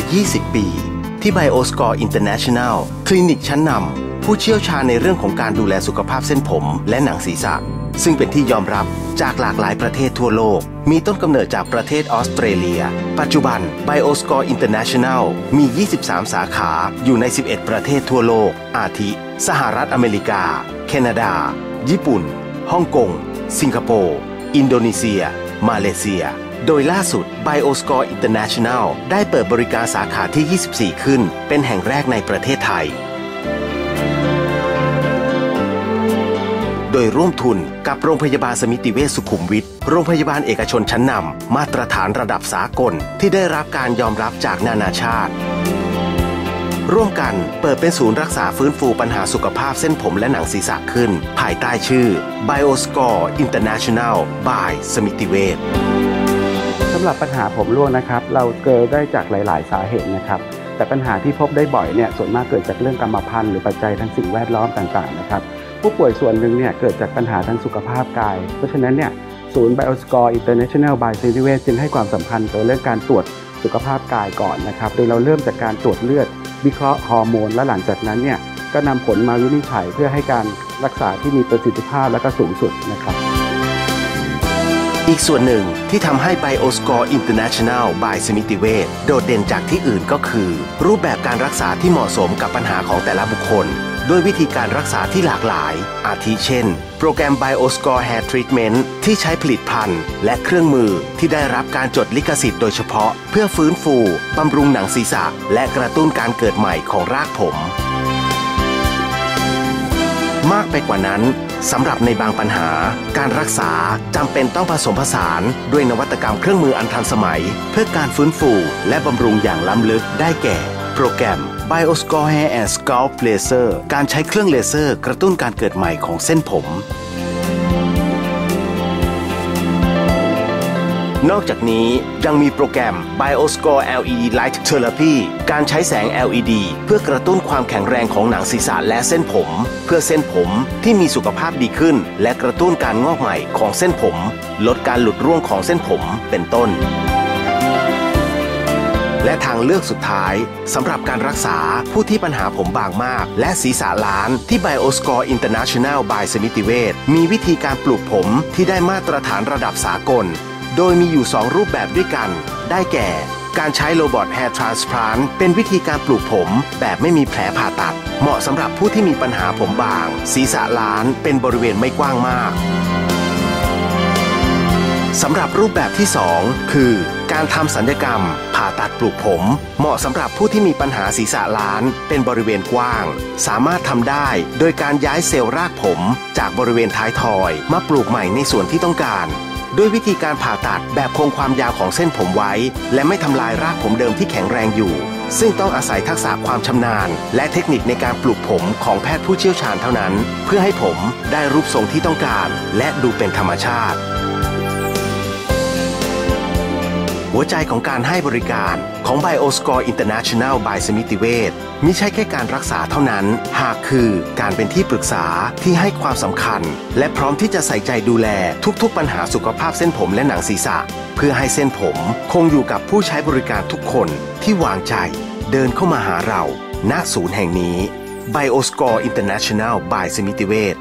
20 ปี ที่ BioScore International คลินิกชั้นนำผู้เชี่ยวชาญในเรื่องของการดูแลสุขภาพเส้นผมและหนังศีรษะ ซึ่งเป็นที่ยอมรับจากหลากหลายประเทศทั่วโลก มีต้นกำเนิดจากประเทศออสเตรเลีย ปัจจุบัน BioScore International มี 23 สาขาอยู่ใน 11 ประเทศทั่วโลก อาทิ สหรัฐอเมริกา แคนาดา ญี่ปุ่น ฮ่องกง สิงคโปร์ อินโดนีเซีย มาเลเซีย โดยล่าสุด BioScore International ได้เปิดบริการสาขาที่ 24 ขึ้น เป็นแห่งแรกในประเทศไทย โดยร่วมทุนกับโรงพยาบาลสมิติเวชสุขุมวิท โรงพยาบาลเอกชนชั้นนำ มาตรฐานระดับสากล ที่ได้รับการยอมรับจากนานาชาติ ร่วมกันเปิดเป็นศูนย์รักษาฟื้นฟูปัญหาสุขภาพเส้นผมและหนังศีรษะขึ้น ภายใต้ชื่อ BioScore International by สมิติเวชสำหรับปัญหาผมร่วงนะครับ เราเกิดได้จากหลาย ๆ สาเหตุนะครับ แต่ปัญหาที่พบได้บ่อยเนี่ยส่วนมากเกิดจากเรื่องกรรมพันธุ์หรือปัจจัยทางสิ่งแวดล้อมต่าง ๆ นะครับ ผู้ป่วยส่วนหนึ่งเนี่ยเกิดจากปัญหาทางสุขภาพกาย เพราะฉะนั้นเนี่ยศูนย์ Bioscore International by สมิติเวชจึงให้ความสำคัญกับเรื่องการตรวจสุขภาพกายก่อนนะครับ โดยเราเริ่มจากการตรวจเลือด วิเคราะห์ฮอร์โมน และหลังจากนั้นเนี่ยก็นำผลมาวินิจฉัยเพื่อให้การรักษาที่มีประสิทธิภาพและก็สูงสุดนะครับ อีกส่วนหนึ่งที่ทำให้ BioScore International by สมิติเวชโดดเด่นจากที่อื่นก็คือ รูปแบบการรักษาที่เหมาะสมกับปัญหาของแต่ละบุคคล ด้วยวิธีการรักษาที่หลากหลาย อาทิเช่น โปรแกรม BioScore Hair Treatment ที่ใช้ผลิตภัณฑ์ และเครื่องมือที่ได้รับการจดลิขสิทธิ์โดยเฉพาะ เพื่อฟื้นฟูบำรุงหนังศีรษะ และกระตุ้นการเกิดใหม่ของรากผม มากไปกว่านั้น สำหรับในบางปัญหา การรักษาจำเป็นต้องผสมผสานด้วยนวัตกรรมเครื่องมืออันทันสมัย เพื่อการฟื้นฟูและบำรุงอย่างล้ำลึกได้แก่ โปรแกรม BioScore Hair and Scalp Laser การใช้เครื่องเลเซอร์ กระตุ้นการเกิดใหม่ของเส้นผม นอกจากนี้ยังมีโปรแกรม BioScore LED Light Therapy การใช้แสง LED เพื่อกระตุ้นความแข็งแรงของหนังศีรษะและเส้นผม เพื่อเส้นผมที่มีสุขภาพดีขึ้น และกระตุ้นการงอกใหม่ของเส้นผม ลดการหลุดร่วงของเส้นผมเป็นต้น และทางเลือกสุดท้ายสำหรับการรักษาผู้ที่ปัญหาผมบางมาก และศีรษะล้านที่ BioScore International by สมิติเวชมีวิธีการปลูกผมที่ได้มาตรฐานระดับสากล โดยมีอยู่ 2 รูปแบบด้วยกัน ได้แก่ การใช้โรบอทแฮร์ทรานสพลานเป็นวิธีการปลูกผม แบบไม่มีแผลผ่าตัด เหมาะสำหรับผู้ที่มีปัญหาผมบาง ศีรษะล้านเป็นบริเวณไม่กว้างมากสำหรับรูปแบบที่ 2 คือ การทำสัญญกรรม ผ่าตัดปลูกผม เหมาะสำหรับผู้ที่มีปัญหาศีรษะล้าน เป็นบริเวณกว้าง สามารถทำได้ โดยการย้ายเซลล์รากผม จากบริเวณท้ายทอย มาปลูกใหม่ในส่วนที่ต้องการ ด้วยวิธีการผ่าตัดแบบคงความยาวของเส้นผมไว้ และไม่ทำลายรากผมเดิมที่แข็งแรงอยู่ ซึ่งต้องอาศัยทักษะความชำนาญ และเทคนิคในการปลูกผมของแพทย์ผู้เชี่ยวชาญเท่านั้น เพื่อให้ผมได้รูปทรงที่ต้องการ และดูเป็นธรรมชาติ หัวใจของการให้บริการของ BioScore International by สมิติเวชมิใช่แค่การรักษาเท่านั้น หากคือการเป็นที่ปรึกษาที่ให้ความสำคัญ และพร้อมที่จะใส่ใจดูแลทุกๆ ปัญหาสุขภาพเส้นผมและหนังศีรษะ เพื่อให้เส้นผมคงอยู่กับผู้ใช้บริการทุกคนที่วางใจ เดินเข้ามาหาเรา ณศูนย์แห่งนี้ BioScore International by สมิติเวช